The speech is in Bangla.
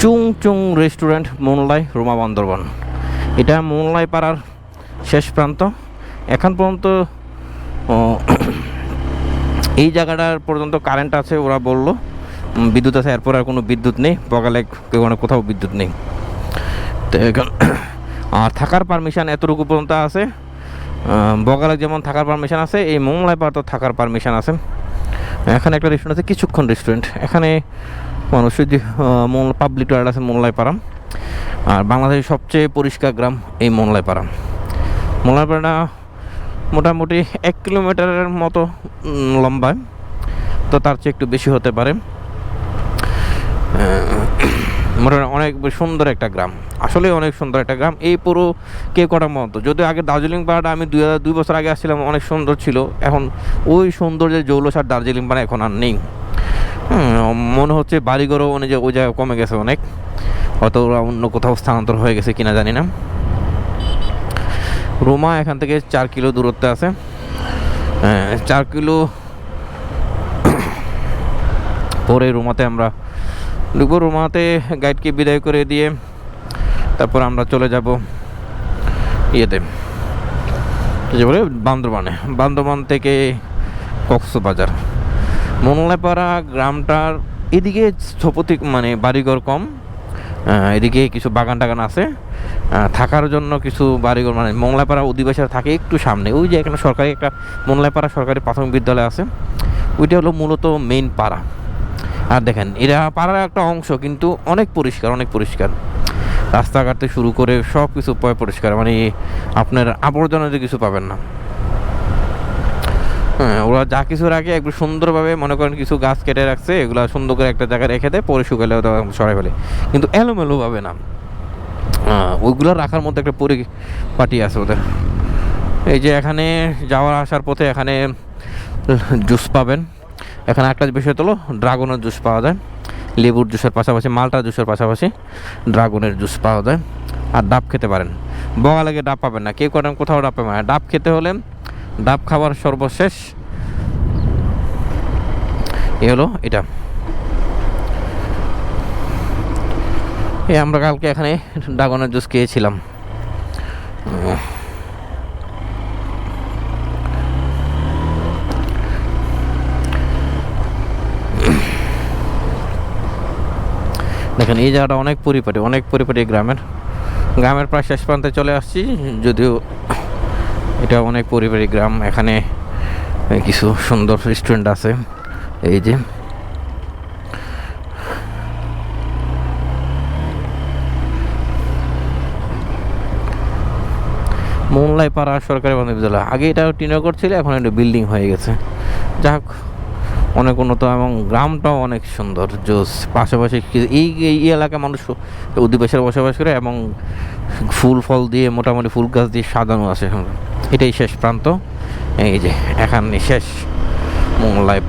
Chung Chung restaurant Monlai Roma Bandarban. এটা মোনলাই পাড়ার শেষ প্রান্ত। এখন পর্যন্ত এই জায়গাটার পর্যন্ত কারেন্ট আছে, ওরা বলল। বিদ্যুৎ আছে, এরপর আর কোনো বিদ্যুৎ নেই। বগালে কোথাও বিদ্যুৎ নেই। তো এখন, আর থাকার পারমিশন এতটুকু পর্যন্ত আছে। বগালে যেমন থাকার পারমিশন আছে, এই মোংলায় পাড়া তো থাকার পারমিশন আছে। এখানে একটা রেস্টুরেন্ট আছে, কিছুক্ষণ রেস্টুরেন্ট এখানে মানুষের মোল পাবলিক টয়লেট আছে মোংলায় পাড়া আর বাংলাদেশের সবচেয়ে পরিষ্কার গ্রাম এই মোংলায় পাড়া মোংলায় পাড়া মোটামুটি এক কিলোমিটারের মতো লম্বায় তো তার চেয়ে একটু বেশি হতে পারে। মোটামুটি অনেক সুন্দর একটা গ্রাম। আসলে অনেক সুন্দর একটা গ্রাম। এই পুরো কে কটার মতো যদিও আগে দার্জিলিং পাড়াটা আমি দুই দুই বছর আগে আসছিলাম, অনেক সুন্দর ছিল। এখন ওই সৌন্দর্যের জৌলসার দার্জিলিং পাড়া এখন আর নেই। মনে হচ্ছে বাড়িঘরও অনুযায়ী ওই জায়গায় কমে গেছে অনেক। হয়তো ওরা অন্য কোথাও স্থানান্তর হয়ে গেছে কিনা জানি না। রোমা এখান থেকে চার কিলো দূরত্বে আছে। হ্যাঁ, চার কিলো পরে রোমাতে আমরা ঢুকবো। রোমাতে গাইডকে বিদায় করে দিয়ে তারপর আমরা চলে যাব ইয়েতে। যে বলে? বান্দরবানে। বান্দরবান থেকে কক্সবাজার। মোংলাপাড়া গ্রামটার এদিকে স্থপতি মানে বাড়িঘর কম। এদিকে কিছু বাগান টাগান আছে থাকার জন্য কিছু বাড়িঘর মানে মোংলাপাড়া অধিবাসীরা থাকে একটু সামনে। ওই যে এখানে সরকারি একটা মোংলাপাড়া সরকারি প্রাথমিক বিদ্যালয় আছে। ওইটা হলো মূলত মেইন পাড়া। আর দেখেন, এরা পাড়ার একটা অংশ, কিন্তু অনেক পরিষ্কার অনেক পরিষ্কার। রাস্তাঘাট থেকে শুরু করে সব কিছু পরিষ্কার। মানে আপনার আবর্জনা যে কিছু পাবেন না। হ্যাঁ ওরা যা কিছু রাখে একটু সুন্দরভাবে মনে করেন কিছু গাছ কেটে রাখছে, এগুলো সুন্দর করে একটা জায়গায় রেখে দেয়, পরে শুকালে সরাই ফেলে। কিন্তু এলোমেলোভাবে না। ওইগুলো রাখার মধ্যে একটা পরিপাটি আছে ওদের। এই যে এখানে যাওয়ার আসার পথে এখানে জুস পাবেন। এখানে একটা বিষয় হলো, ড্রাগনের জুস পাওয়া যায়। লেবুর জুসের পাশাপাশি মালটা জুসের পাশাপাশি ড্রাগনের জুস পাওয়া যায়। আর ডাব খেতে পারেন। বগা লাগে ডাব পাবেন না। কেউ করেন, কোথাও ডাব পাবেন না। ডাব খেতে হলে ডাব খাবার সর্বশেষ। এ হলো এটা। এই আমরা কালকে এখানে ড্রাগনের জুস খেয়েছিলাম। দেখেন, এই জায়গাটা অনেক পরিপাটি অনেক পরিপাটি গ্রামের। গ্রামের প্রায় শেষ প্রান্তে চলে আসছি, যদিও এটা অনেক পরিবারী গ্রাম, এখানে কিছু সুন্দর রেস্টুরেন্ট আছে। এই যে। মোংলাই পাড়া সরকারি মাধ্যমিক বিদ্যালয় আগে এটা টিনগর ছিল, এখন একটা বিল্ডিং হয়ে গেছে। যাক, অনেক উন্নত এবং গ্রামটাও অনেক সুন্দর, জোস। পাশাপাশি এই এই এলাকায় মানুষ অধিবাসীরা বসবাস করে এবং ফুল ফল দিয়ে, মোটামুটি ফুল গাছ দিয়ে সাজানো আছে। এটাই শেষ প্রান্ত। এই যে এখানে শেষ মোংলায়